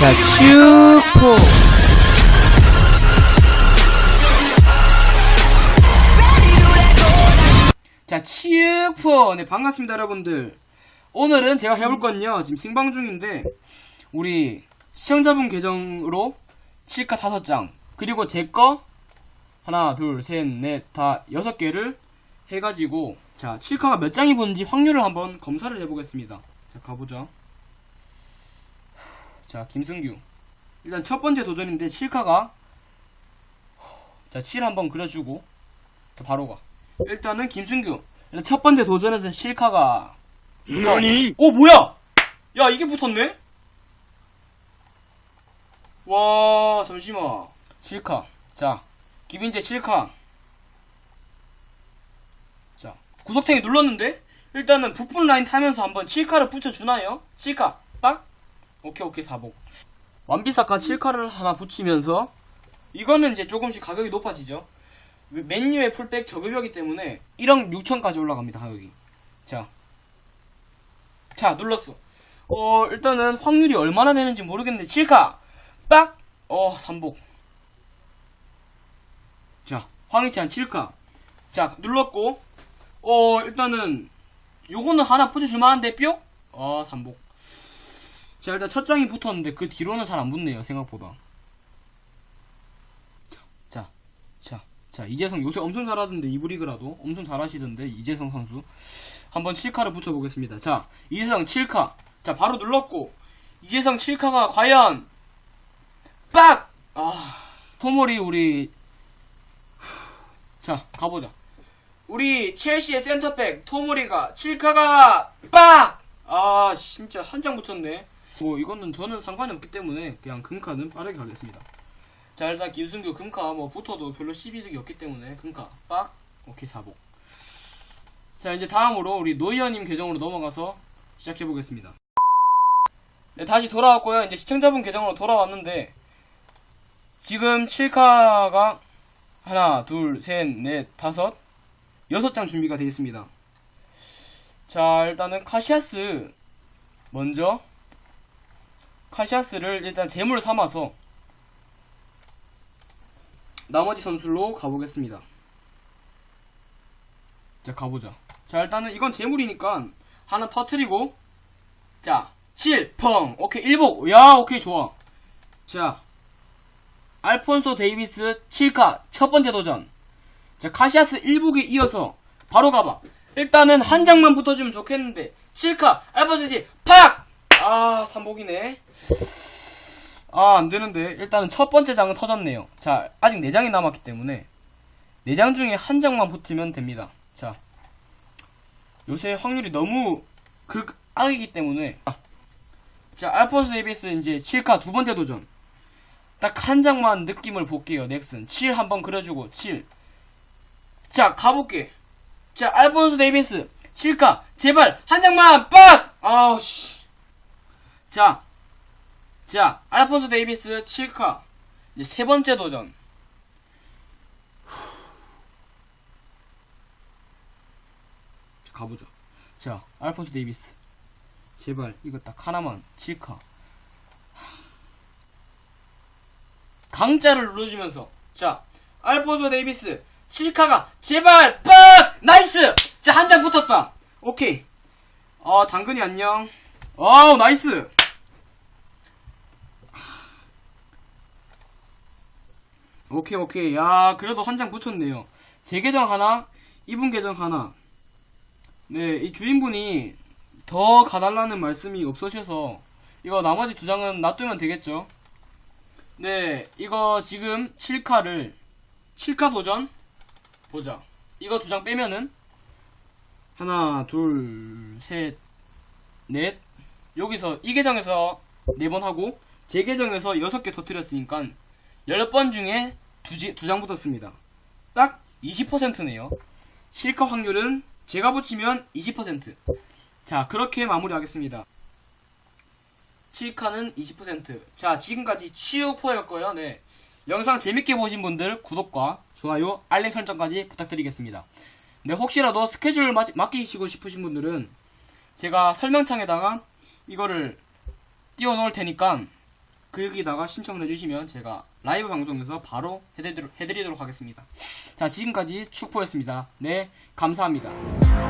자, 슈퍼. 자, 슈퍼. 네, 반갑습니다, 여러분들. 오늘은 제가 해볼 건요, 지금 생방 중인데, 우리 시청자분 계정으로 실카 다섯 장 그리고 제 거 하나, 둘, 셋, 넷, 다 여섯 개를 해가지고, 자, 실카가 몇 장이 보는지 확률을 한번 검사를 해보겠습니다. 자, 가보죠. 자, 김승규. 일단 첫 번째 도전인데, 실카가, 자, 7 한번 그려주고, 자, 바로 가. 일단은 김승규. 일단 첫 번째 도전에서 실카가, 너니? 어, 뭐야! 야, 이게 붙었네? 와, 잠시만. 실카. 자, 김인재 실카. 자, 구석탱이 눌렀는데? 일단은 부품 라인 타면서 한번 실카를 붙여 주나요? 실카, 빡! 오케이, 오케이, 사복. 완비사카 실카를 하나 붙이면서, 이거는 이제 조금씩 가격이 높아지죠. 맨유의 풀백 저급이기 때문에 1억 6천까지 올라갑니다, 가격이. 자. 자, 눌렀어. 어, 일단은 확률이 얼마나 되는지 모르겠는데, 칠카! 빡! 어, 삼복. 자, 황희찬 칠카. 자, 눌렀고, 어, 일단은, 요거는 하나 붙여줄 만한데, 뿅? 어, 삼복. 자, 일단 첫 장이 붙었는데, 그 뒤로는 잘 안 붙네요, 생각보다. 자, 자, 자, 이재성 요새 엄청 잘하던데, 이브리그라도. 엄청 잘하시던데, 이재성 선수. 한번 7카를 붙여보겠습니다. 자, 이재성 7카. 자, 바로 눌렀고, 이재성 7카가 과연, 빡! 아, 토모리 우리, 자, 가보자. 우리 첼시의 센터백, 토모리가 7카가 빡! 아, 진짜 한 장 붙였네. 뭐, 이거는 저는 상관이 없기 때문에 그냥 금카는 빠르게 가겠습니다. 자, 일단 김승규 금카 뭐 붙어도 별로 12득이 없기 때문에 금카 빡! 오케이, 사복. 자 이제 다음으로 우리 노이어님 계정으로 넘어가서 시작해 보겠습니다. 네, 다시 돌아왔고요. 이제 시청자분 계정으로 돌아왔는데 지금 7카가 하나, 둘, 셋, 넷, 다섯, 여섯 장 준비가 되어 있습니다. 자 일단은 카시아스 먼저 카시아스를 일단 재물 삼아서 나머지 선수로 가보겠습니다. 자 가보자. 자 일단은 이건 재물이니까 하나 터트리고 자 실펑. 오케이 일복 야 오케이 좋아. 자 알폰소 데이비스 7카 첫 번째 도전. 자 카시아스 일복에 이어서 바로 가봐. 일단은 한 장만 붙어주면 좋겠는데 7카 알폰소 지 팍! 아 삼복이네 아 안 되는데 일단은 첫 번째 장은 터졌네요 자 아직 4장이 남았기 때문에 4장 중에 한 장만 붙으면 됩니다 자, 요새 확률이 너무 극악이기 때문에 아, 자, 알폰소 데이비스 이제 7카 두 번째 도전. 딱 한 장만 느낌을 볼게요. 넥슨 7 한번 그려주고 7. 자, 가볼게. 자, 알폰소 데이비스 7카 제발 한 장만 빡! 아우 씨. 자, 자, 알폰소 데이비스 7카 이제 세 번째 도전. 가보죠. 자, 알폰소 데이비스. 제발, 이거 딱 하나만, 칠카. 강자를 눌러주면서. 자, 알폰소 데이비스. 칠카가, 제발, 빡! 나이스! 자, 한 장 붙었다. 오케이. 어, 당근이 안녕. 어우, 나이스! 오케이, 오케이. 야, 그래도 한 장 붙였네요. 제 계정 하나, 이분 계정 하나. 네, 이 주인분이 더 가달라는 말씀이 없으셔서 이거 나머지 두 장은 놔두면 되겠죠. 네, 이거 지금 7카를 7카 도전 보자. 이거 두 장 빼면은 하나, 둘, 셋, 넷. 여기서 이 계정에서 네 번 하고 제 계정에서 여섯 개 터뜨렸으니까 10번 중에 두 장 붙었습니다. 딱 20%네요. 실컷 확률은 제가 붙이면 20%. 자, 그렇게 마무리하겠습니다. 7카는 20%. 자, 지금까지 치우포였고요. 네. 영상 재밌게 보신 분들 구독과 좋아요, 알림 설정까지 부탁드리겠습니다. 네, 혹시라도 스케줄 마- 맡기시고 싶으신 분들은 제가 설명창에다가 이거를 띄워 놓을 테니까 그 여기다가 신청을 해주시면 제가 라이브 방송에서 바로 해드리도록, 해드리도록 하겠습니다. 자, 지금까지 축포였습니다. 네, 감사합니다.